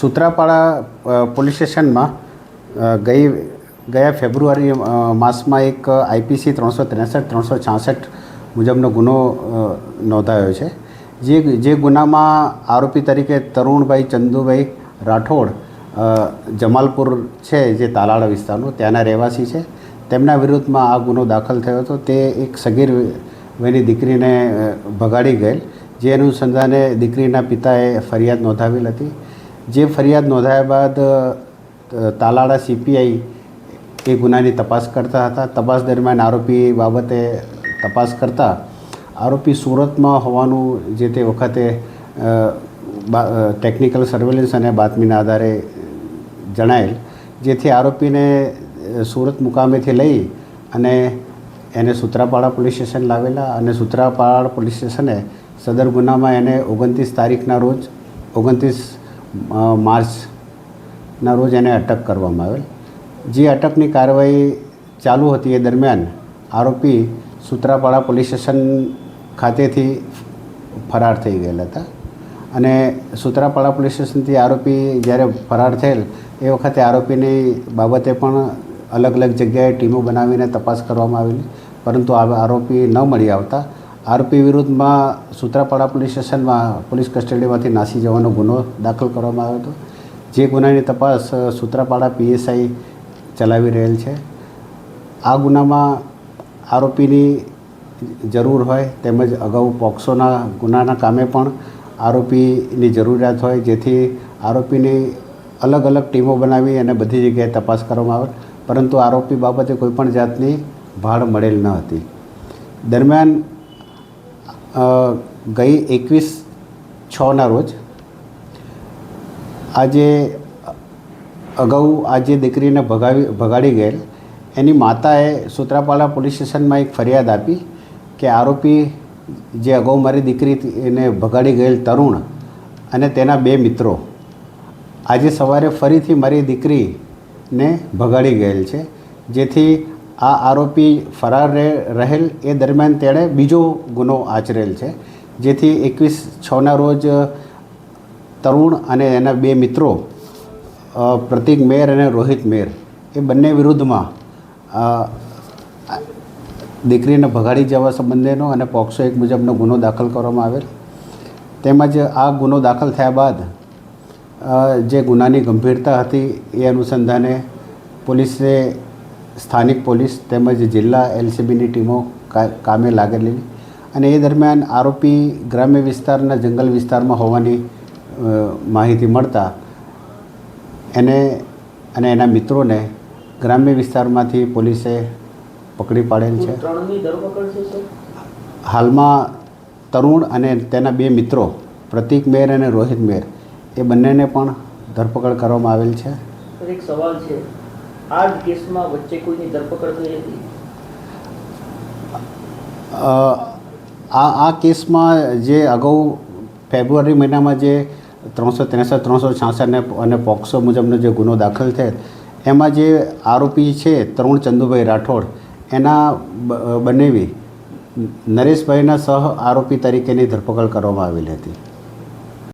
Sutrapada police સ્ટેશનમાં ગઈ, ગયા ફેબ્રુઆરી માસમાં એક આઈપીસી ત્રણસો ત્રેસઠ, ત્રણસો છાસઠ મુજબનો ગુનો નોંધાયો છે. જે જે ગુનામાં આરોપી તરીકે તરુણભાઈ ચંદુભાઈ રાઠોડ જમાલપુર છે, જે તાલાળા વિસ્તારનું, ત્યાંના રહેવાસી છે. તેમના વિરુદ્ધમાં આ ગુનો દાખલ થયો હતો. તે એક સગીર વયની દીકરીને ભગાડી ગયેલ. જે અનુસંધાને દીકરીના પિતાએ ફરિયાદ નોંધાવેલ હતી. જે ફરિયાદ નોંધાયા બાદ તાલાળા સીપીઆઈ એ ગુનાની તપાસ કરતા હતા. તપાસ દરમિયાન આરોપી બાબતે તપાસ કરતા આરોપી સુરતમાં હોવાનું જે તે વખતે ટેકનિકલ સર્વેલન્સ અને બાતમીના આધારે જણાયેલ, જેથી આરોપીને સુરત મુકામેથી લઈ અને એને સુત્રાપાડા પોલીસ સ્ટેશન લાવેલા અને સુત્રાપાડા પોલીસ સ્ટેશને સદર ગુનામાં એને ઓગણત્રીસ તારીખના રોજ, ઓગણત્રીસ માર્ચના રોજ એને અટક કરવામાં આવેલ. જે અટકની કાર્યવાહી ચાલુ હતી એ દરમિયાન આરોપી સુત્રાપાડા પોલીસ સ્ટેશન ખાતેથી ફરાર થઈ ગયેલા હતા. અને સુત્રાપાડા પોલીસ સ્ટેશનથી આરોપી જ્યારે ફરાર થયેલ, એ વખતે આરોપીની બાબતે પણ અલગ અલગ જગ્યાએ ટીમો બનાવીને તપાસ કરવામાં આવેલી. પરંતુ આરોપી ન મળી આવતા. આરોપી વિરુદ્ધમાં સૂત્રાપાડા પોલીસ સ્ટેશનમાં પોલીસ કસ્ટડીમાંથી નાસી જવાનો ગુનો દાખલ કરવામાં આવ્યો હતો. જે ગુનાની તપાસ સુત્રાપાડા પીએસઆઈ ચલાવી રહેલ છે. આ ગુનામાં આરોપીની જરૂર હોય તેમજ અગાઉ પોક્સોના ગુનાના કામે પણ આરોપીની જરૂરિયાત હોય, જેથી આરોપીની અલગ અલગ ટીમો બનાવી અને બધી જગ્યાએ તપાસ કરવામાં આવે. પરંતુ આરોપી બાબતે કોઈપણ જાતની ભાળ મળેલ ન હતી. દરમિયાન ગઈ એકવીસ છના રોજ આજે અગાઉ આ જે દીકરીને ભગાવી, ભગાડી ગયેલ, એની માતાએ સૂત્રાપાડા પોલીસ સ્ટેશનમાં એક ફરિયાદ આપી કે આરોપી જે અગાઉ મારી દીકરીને ભગાડી ગયેલ તરુણ અને તેના બે મિત્રો આજે સવારે ફરીથી મારી દીકરીને ભગાડી ગયેલ છે, જેથી આ આરોપી ફરાર રહે- રહેલ એ દરમિયાન તેણે બીજો ગુનો આચરેલ છે, જેથી એકવીસ છના રોજ તરુણ અને એના બે મિત્રો પ્રતીક મેર અને રોહિત મેર, એ બંને વિરુદ્ધમાં દીકરીને ભગાડી જવા સંબંધેનો અને પોક્સો એક મુજબનો ગુનો દાખલ કરવામાં આવેલ. તેમજ આ ગુનો દાખલ થયા બાદ જે ગુનાની ગંભીરતા હતી એ અનુસંધાને પોલીસે સ્થાનિક પોલીસ તેમજ જિલ્લા એલસીબીની ટીમો કામે લાગેલી અને એ દરમિયાન આરોપી ગ્રામ્ય વિસ્તારના જંગલ વિસ્તારમાં હોવાની માહિતી મળતા એને અને એના મિત્રોને ગ્રામ્ય વિસ્તારમાંથી પોલીસે પકડી પાડેલ છે. હાલમાં તરુણ અને તેના બે મિત્રો, પ્રતીક મેર અને રોહિત મેર, એ બંનેને પણ ધરપકડ કરવામાં આવેલ છે. એક સવાલ છે. આ આ કેસમાં જે અગાઉ ફેબ્રુઆરી મહિનામાં જે ત્રણસો ત્રેસઠ, ત્રણસો છાસઠ અને પોક્સો મુજબનો જે ગુનો દાખલ થયેલ, એમાં જે આરોપી છે તરુણ ચંદુભાઈ રાઠોડ, એના બનેવી નરેશભાઈના સહ આરોપી તરીકેની ધરપકડ કરવામાં આવેલી હતી.